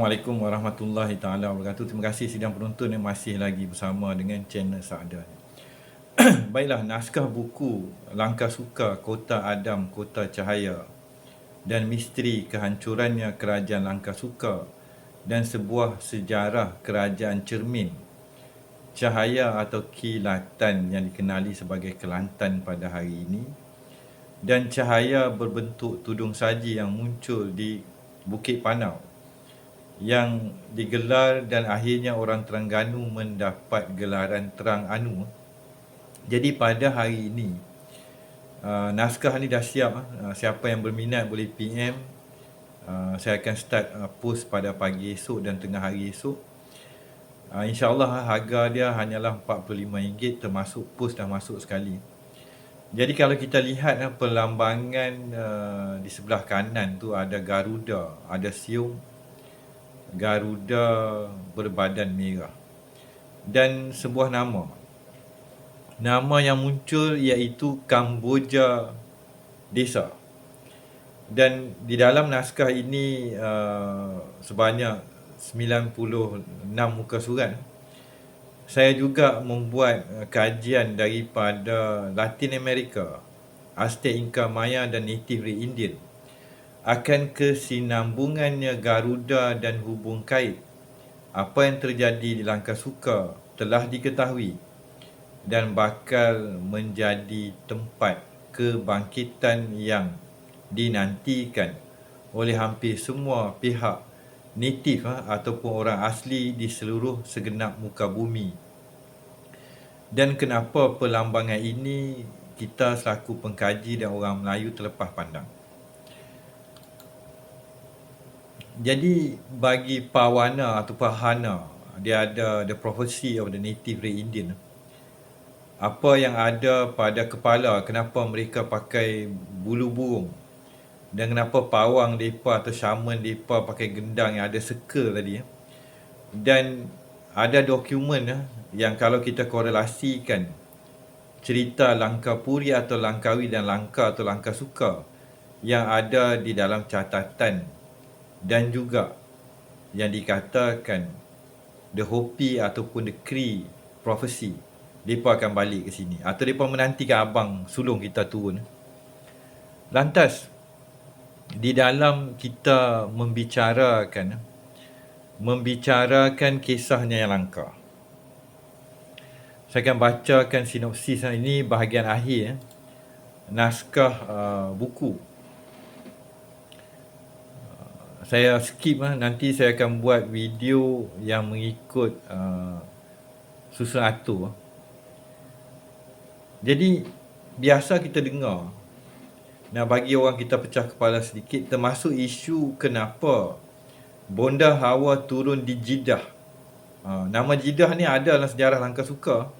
Assalamualaikum warahmatullahi taala wabarakatuh. Terima kasih sidang penonton yang masih lagi bersama dengan channel Saadan. Baiklah, naskah buku Langkah Suka Kota Adam Kota Cahaya dan misteri kehancurannya kerajaan Langkah Suka dan sebuah sejarah kerajaan cermin cahaya atau kilatan yang dikenali sebagai Kelantan pada hari ini dan cahaya berbentuk tudung saji yang muncul di Bukit Panau yang digelar dan akhirnya orang Terengganu mendapat gelaran Terang Anu. Jadi pada hari ini uh, naskah ni dah siap uh, siapa yang berminat boleh PM uh, saya akan start uh, post pada pagi esok dan tengah hari esok. Uh, InsyaAllah harga dia hanyalah RM45 termasuk post dah masuk sekali. Jadi kalau kita lihat uh, perlambangan uh, di sebelah kanan tu ada Garuda, ada Siung, Garuda berbadan merah dan sebuah nama. Nama yang muncul iaitu Kamboja Desa. Dan di dalam naskah ini uh, sebanyak 96 muka surat. Saya juga membuat uh, kajian daripada Latin America, Aztec Inca Maya dan Native Indian akan kesinambungannya Garuda dan hubung kait. Apa yang terjadi di Langkah Suka telah diketahui dan bakal menjadi tempat kebangkitan yang dinantikan oleh hampir semua pihak natif ha, ataupun orang asli di seluruh segenap muka bumi. Dan kenapa perlambangan ini kita selaku pengkaji dan orang Melayu terlepas pandang? Jadi bagi Pawana atau Pahana dia ada the prophecy of the native Red Indian. Apa yang ada pada kepala kenapa mereka pakai bulu burung dan kenapa pawang depa atau shaman depa pakai gendang yang ada circle tadi dan ada dokumen yang kalau kita korelasikan cerita Langkapuri atau Langkawi dan Langka atau Langka Suka yang ada di dalam catatan dan juga yang dikatakan the Hopi ataupun the Cree prophecy mereka akan balik ke sini. Atau mereka menantikan abang sulung kita turun. Lantas di dalam kita membicarakan membicarakan kisahnya yang langka. Saya akan bacakan sinopsis ini bahagian akhir naskah uh, buku saya skip lah. Nanti saya akan buat video yang mengikut uh, susun atur. Jadi, biasa kita dengar. Nah, bagi orang kita pecah kepala sedikit. Termasuk isu kenapa Bonda Hawa turun di Jidah. Uh, nama Jidah ni ada dalam sejarah langkah suka.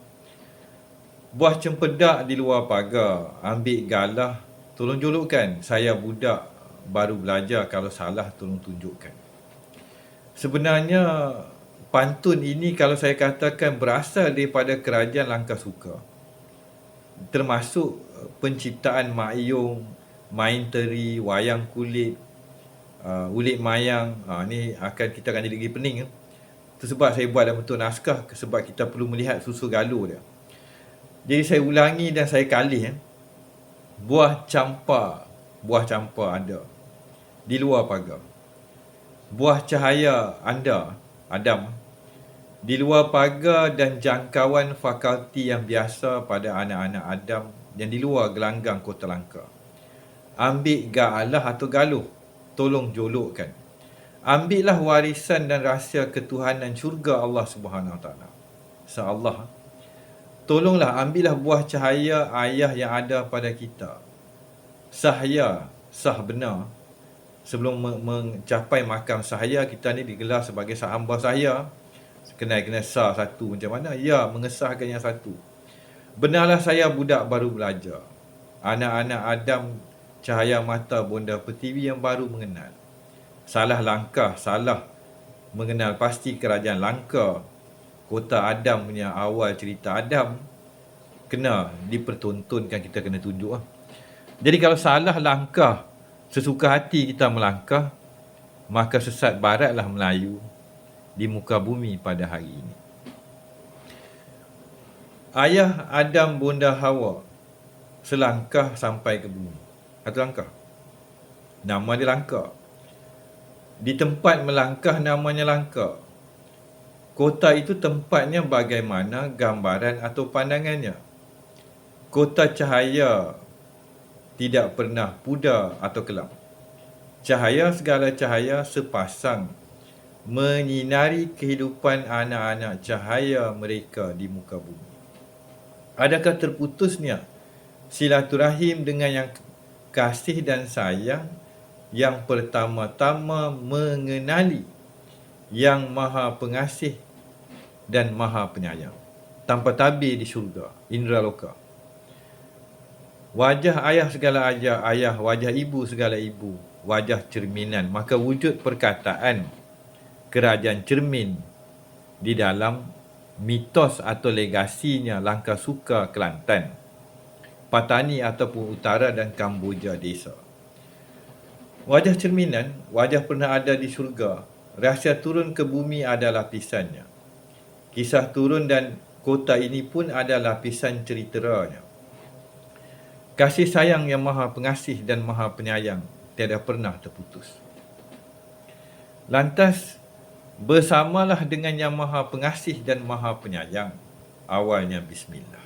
Buah cempedak di luar pagar. Ambil galah. Tolong jolokkan. Saya budak baru belajar kalau salah tolong tunjukkan. Sebenarnya pantun ini kalau saya katakan berasal daripada kerajaan Langkah Suka. Termasuk uh, penciptaan Mak main teri, wayang kulit, uh, ulit mayang. Uh, ni akan kita akan jadi lagi pening. Itu sebab saya buat dalam bentuk naskah sebab kita perlu melihat susu galuh dia. Jadi saya ulangi dan saya kalih. Eh. Buah campa buah campa ada di luar pagar. Buah cahaya anda, Adam, di luar pagar dan jangkauan fakulti yang biasa pada anak-anak Adam yang di luar gelanggang kota langka. Ambil galah atau galuh, tolong jolokkan. Ambillah warisan dan rahsia ketuhanan syurga Allah Subhanahu Wa Taala. Allah. Tolonglah ambillah buah cahaya ayah yang ada pada kita sahaya sah benar. Sebelum mencapai makam sahaya kita ni digelar sebagai sahamba sahaya kenal kena sah satu macam mana? Ya mengesahkan yang satu. Benarlah saya budak baru belajar. Anak-anak Adam cahaya mata bonda pertiwi yang baru mengenal. Salah langkah salah mengenal pasti kerajaan langka. Kota Adam punya awal cerita Adam kena dipertontonkan kita kena tunjuk lah. Jadi kalau salah langkah sesuka hati kita melangkah, maka sesat baratlah Melayu di muka bumi pada hari ini. Ayah Adam bunda Hawa selangkah sampai ke bumi. Satu langkah. Nama dia langkah. Di tempat melangkah namanya langkah. Kota itu tempatnya bagaimana gambaran atau pandangannya. Kota cahaya tidak pernah pudar atau kelam. Cahaya segala cahaya sepasang menyinari kehidupan anak-anak cahaya mereka di muka bumi. Adakah terputusnya silaturahim dengan yang kasih dan sayang yang pertama-tama mengenali yang maha pengasih dan maha penyayang tanpa tabir di syurga indra loka wajah ayah segala ayah ayah wajah ibu segala ibu wajah cerminan maka wujud perkataan kerajaan cermin di dalam mitos atau legasinya langkah suka Kelantan Patani ataupun utara dan Kamboja desa. Wajah cerminan, wajah pernah ada di syurga. Rahsia turun ke bumi ada lapisannya. Kisah turun dan kota ini pun ada lapisan ceriteranya. Kasih sayang yang maha pengasih dan maha penyayang tiada pernah terputus. Lantas, bersamalah dengan yang maha pengasih dan maha penyayang. Awalnya Bismillah.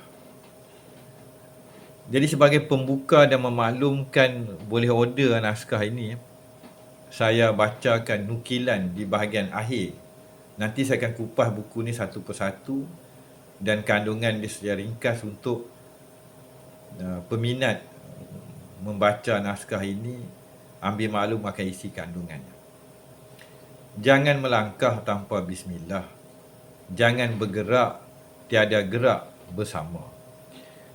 Jadi sebagai pembuka dan memaklumkan boleh order naskah ini, saya bacakan nukilan di bahagian akhir. Nanti saya akan kupas buku ni satu persatu dan kandungan dia secara ringkas untuk peminat membaca naskah ini ambil maklum akan isi kandungannya. Jangan melangkah tanpa bismillah. Jangan bergerak tiada gerak bersama.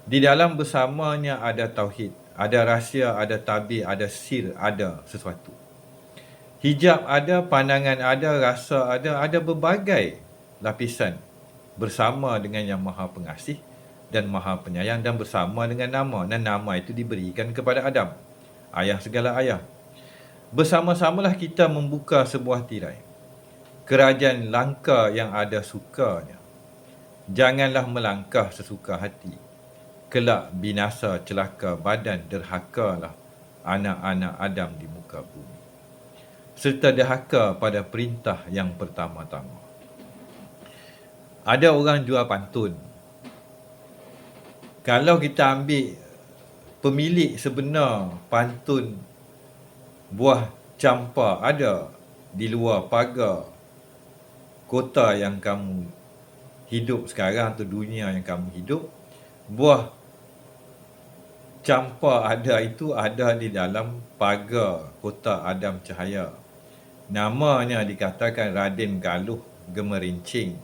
Di dalam bersamanya ada tauhid, ada rahsia, ada tabir, ada sir, ada sesuatu. Hijab ada, pandangan ada, rasa ada, ada berbagai lapisan bersama dengan yang maha pengasih dan maha penyayang dan bersama dengan nama. Dan nama itu diberikan kepada Adam, ayah segala ayah. Bersama-samalah kita membuka sebuah tirai. Kerajaan langka yang ada sukanya. Janganlah melangkah sesuka hati kelak binasa celaka badan derhakalah anak-anak Adam di muka bumi serta derhaka pada perintah yang pertama-tama ada orang jual pantun kalau kita ambil pemilik sebenar pantun buah campa ada di luar pagar kota yang kamu hidup sekarang atau dunia yang kamu hidup buah campa ada itu ada di dalam pagar kota Adam Cahaya. Namanya dikatakan Raden Galuh Gemerincing.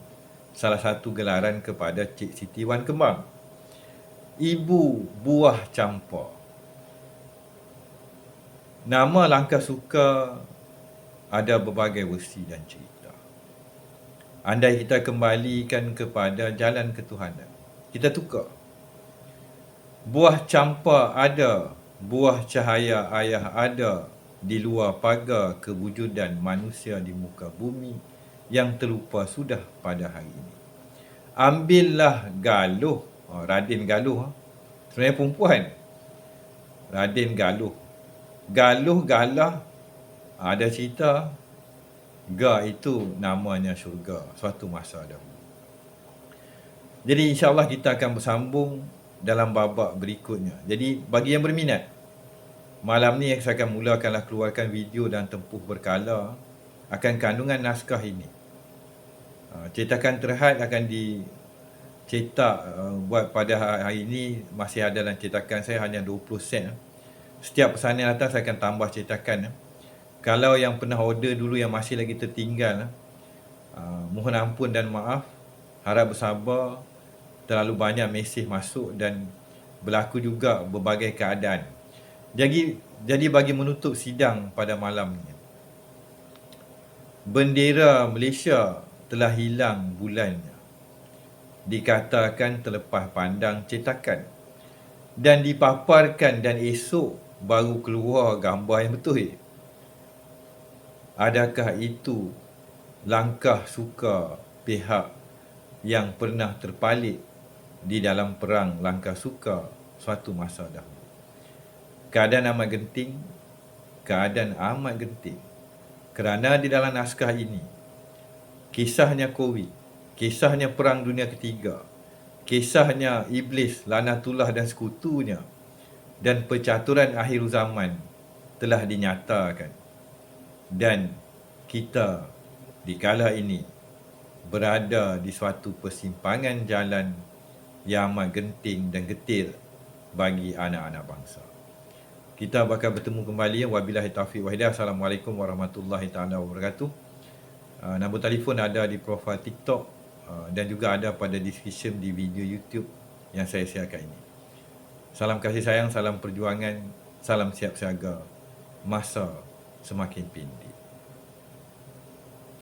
Salah satu gelaran kepada Cik Siti Wan Kembang. Ibu buah campa. Nama langkah suka ada berbagai versi dan cerita. Andai kita kembalikan kepada jalan ketuhanan. Kita tukar buah campa ada, buah cahaya ayah ada di luar pagar kewujudan manusia di muka bumi yang terlupa sudah pada hari ini. Ambillah galuh, oh, Raden Galuh, sebenarnya perempuan. Raden Galuh. Galuh galah, ada cerita, Ga itu namanya syurga, suatu masa dahulu. Jadi insyaAllah kita akan bersambung dalam babak berikutnya. Jadi bagi yang berminat, malam ni saya akan mulakanlah keluarkan video dan tempuh berkala akan kandungan naskah ini. Ha, cetakan terhad akan dicetak uh, buat pada hari ini masih ada dalam cetakan saya hanya 20 sen. Setiap pesanan datang saya akan tambah cetakan. Kalau yang pernah order dulu yang masih lagi tertinggal, uh, mohon ampun dan maaf. Harap bersabar terlalu banyak mesej masuk dan berlaku juga berbagai keadaan. Jadi jadi bagi menutup sidang pada malam ini. Bendera Malaysia telah hilang bulannya. Dikatakan terlepas pandang cetakan dan dipaparkan dan esok baru keluar gambar yang betul. adakah itu langkah suka pihak yang pernah terpalit di dalam perang langkah suka suatu masa dahulu. Keadaan amat genting, keadaan amat genting. Kerana di dalam naskah ini, kisahnya COVID, kisahnya Perang Dunia Ketiga, kisahnya Iblis, Lanatullah dan sekutunya, dan percaturan akhir zaman telah dinyatakan. Dan kita di kala ini berada di suatu persimpangan jalan yang amat genting dan getir bagi anak-anak bangsa. Kita bakal bertemu kembali. Wabillahi taufiq wa hidayah. Assalamualaikum warahmatullahi taala wabarakatuh. Uh, nombor telefon ada di profil TikTok uh, dan juga ada pada description di video YouTube yang saya siarkan ini. Salam kasih sayang, salam perjuangan, salam siap siaga. Masa semakin pendek.